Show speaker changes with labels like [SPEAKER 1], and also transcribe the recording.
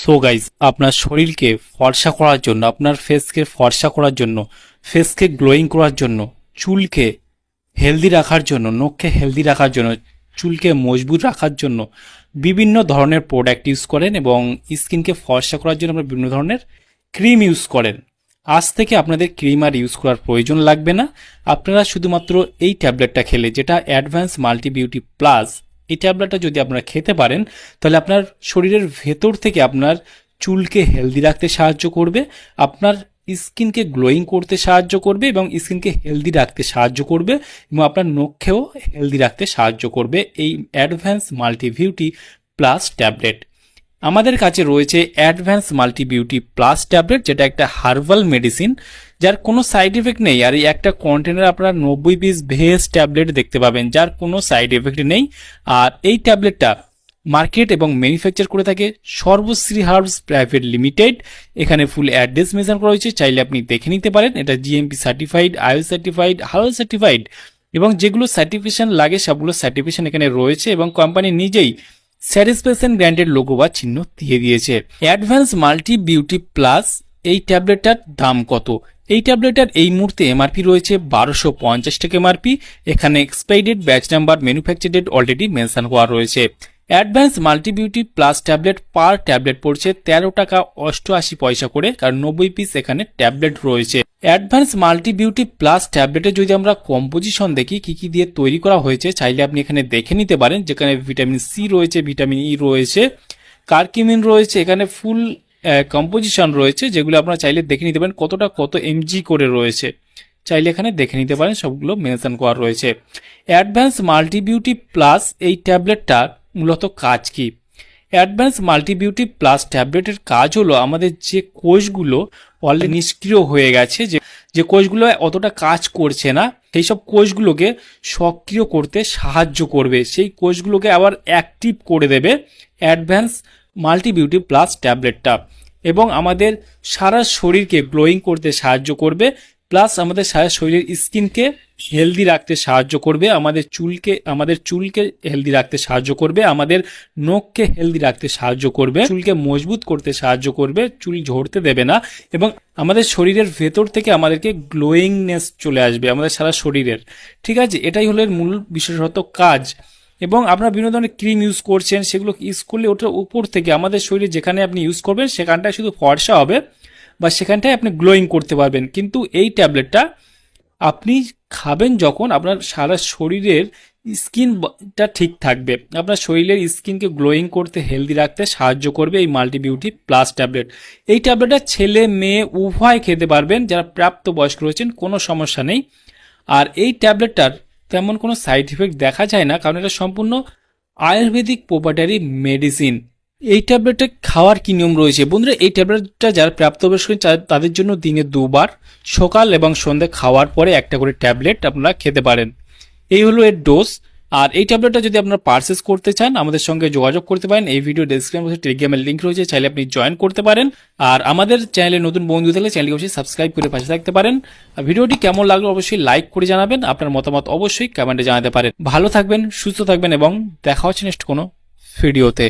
[SPEAKER 1] So guys আপনার শরীরকে ফর্সা করার জন্য, আপনার ফেসকে ফর্সা করার জন্য ফেসকে গ্লোয়িং করার জন্য, চুলকে হেলদি রাখার জন্য, নখকে হেলদি রাখার জন্য, চুলকে মজবুত রাখার জন্য বিভিন্ন ধরনের প্রোডাক্ট ইউজ করেন এবং স্কিনকে ফর্সা করার জন্য আপনারা বিভিন্ন ধরনের ক্রিম ইউজ করেন। আজ থেকে আপনাদের ক্রিম আর ইউজ করার প্রয়োজন লাগবে না। আপনারা শুধুমাত্র এই ট্যাবলেটটা খেলে, যেটা অ্যাডভান্স মাল্টি বিউটি প্লাস এই ট্যাবলেটটা যদি আপনারা খেতে পারেন, তাহলে আপনার শরীরের ভেতর থেকে আপনার চুলকে হেলদি রাখতে সাহায্য করবে, আপনার স্কিনকে গ্লোয়িং করতে সাহায্য করবে এবং স্কিনকে হেলদি রাখতে সাহায্য করবে এবং আপনার নখকেও হেলদি রাখতে সাহায্য করবে। এই advance multi beauty plus tablet. আমাদের কাছে রয়েছে advance multi beauty plus tablet, যেটা একটা হার্বাল মেডিসিন। যার কোনো সাইড এফেক্ট নেই। আর এই একটা কন্টেনার আপনারা নব্বই পিস ভেজ ট্যাবলেট দেখতে পাবেন, যার কোনো সাইড এফেক্ট নেই। আর এই ট্যাবলেটটা মার্কেট এবং ম্যানুফ্যাকচার করে থাকে সর্বশ্রী হার্বস প্রাইভেট লিমিটেড এখানে ফুল অ্যাড্রেস মেনশন করা হয়েছে, চাইলে আপনি দেখে নিতে পারেন। এটা জিএমপি সার্টিফাইড আইও সার্টিফাইড হালাল সার্টিফাইড এবং যেগুলো সার্টিফিকেশন লাগে, সবগুলো সার্টিফিকেশন এখানে রয়েছে এবং কোম্পানি নিজেই স্যাটিসফ্যাকশন ব্র্যান্ডের লোগো বা চিহ্ন দিয়ে দিয়েছে। অ্যাডভান্স মাল্টি বিউটি প্লাস এই ট্যাবলেটটার দাম কত? এই ট্যাবলেটটার এই মুহূর্তে এমআরপি রয়েছে বারোশো পঞ্চাশ টাকা এমআরপি এখানে expired batch number, manufacture date already mention করা রয়েছে। Advance multi beauty plus tablet per tablet পড়ছে তেরো টাকা অষ্টআশি পয়সা করে, কারণ নব্বই পিস এখানে ট্যাবলেট রয়েছে। অ্যাডভান্স মাল্টি বিউটি প্লাস ট্যাবলেটে যদি আমরা কম্পোজিশন দেখি, কি কি দিয়ে তৈরি করা হয়েছে, চাইলে আপনি এখানে দেখে নিতে পারেন, যেখানে ভিটামিন সি রয়েছে ভিটামিন ই রয়েছে কার্কিমিন রয়েছে, এখানে ফুল কম্পোজিশন রয়েছে, যেগুলো আপনারা চাইলে দেখে নিতে পারেন কতটা কত এমজি করে রয়েছে। চাইলে এখানে দেখে নিতে পারেন সবগুলো মেনশন করা রয়েছে। অ্যাডভান্স মাল্টি বিউটি প্লাস এই ট্যাবলেটটার মূলত কাজ কি? অ্যাডভান্স মাল্টি বিউটি প্লাস ট্যাবলেটের কাজ হলো আমাদের যে কোষগুলো অলরেডি নিষ্ক্রিয় হয়ে গেছে, যে যে কোষগুলো অতটা কাজ করছে না, সেই সব কোষগুলোকে সক্রিয় করতে সাহায্য করবে। সেই কোষগুলোকে আবার অ্যাক্টিভ করে দেবে অ্যাডভান্স মাল্টি বিউটি প্লাস ট্যাবলেটটা এবং আমাদের সারা শরীরকে গ্লোয়িং করতে সাহায্য করবে প্লাস আমাদের সারা শরীরের স্কিনকে হেলদি রাখতে সাহায্য করবে, আমাদের চুলকে আমাদের চুলকে হেলদি রাখতে সাহায্য করবে, আমাদের নখকে হেলদি রাখতে সাহায্য করবে, চুলকে মজবুত করতে সাহায্য করবে, চুল ঝরতে দেবে না, এবং আমাদের শরীরের ভেতর থেকে আমাদেরকে গ্লোয়িংনেস চলে আসবে, আমাদের সারা শরীরের। ঠিক আছে? এটাই হলো মূল বিশেষত কাজ। এবং আপনার বিভিন্ন ধরনের ক্রিম ইউজ করছেন, সেগুলো ইউজ করলে ওটার উপর থেকে আমাদের শরীরে যেখানে আপনি ইউজ করবেন, সেখানটায় শুধু ফর্সা হবে বা সেখানটায় আপনি গ্লোয়িং করতে পারবেন। কিন্তু এই ট্যাবলেটটা আপনি খাবেন যখন আপনার সারা শরীরের স্কিনটা ঠিক থাকবে। আপনার শরীরের স্কিনকে গ্লোয়িং করতে হেলদি রাখতে সাহায্য করবে এই মাল্টি বিউটি প্লাস ট্যাবলেট এই ট্যাবলেটটা ছেলে, মেয়ে উভয় খেতে পারবেন, যারা প্রাপ্ত বয়স্ক রয়েছেন, কোনো সমস্যা নেই। আর এই ট্যাবলেটটার তেমন কোনো সাইড ইফেক্ট দেখা যায় না, কারণ এটা সম্পূর্ণ আয়ুর্বেদিক প্রোপার্টারি মেডিসিন এই ট্যাবলেটটা খাওয়ার কি নিয়ম রয়েছে? বন্ধুরা, এই ট্যাবলেটটা যারা প্রাপ্তবয়স্ক তাদের জন্য দিনে দুবার, সকাল এবং সন্ধ্যে খাওয়ার পরে একটা করে ট্যাবলেট আপনারা খেতে পারেন। এই হলো এর ডোজ আর এই ট্যাবলেটটা যদি আপনারা পারচেস করতে চান, আমাদের সঙ্গে যোগাযোগ করতে পারেন। এই ভিডিও ডেসক্রিপশন বক্সে টেলিগ্রামের লিঙ্ক রয়েছে, চাইলে আপনি জয়েন করতে পারেন। আর আমাদের চ্যানেলে নতুন বন্ধু থাকলে চ্যানেলকে অবশ্যই সাবস্ক্রাইব করে পাশে থাকতে পারেন। ভিডিওটি কেমন লাগল অবশ্যই লাইক করে জানাবেন। আপনার মতামত অবশ্যই কমেন্টে জানাতে পারেন। ভালো থাকবেন, সুস্থ থাকবেন এবং দেখা হচ্ছে নেক্সট কোনো ভিডিওতে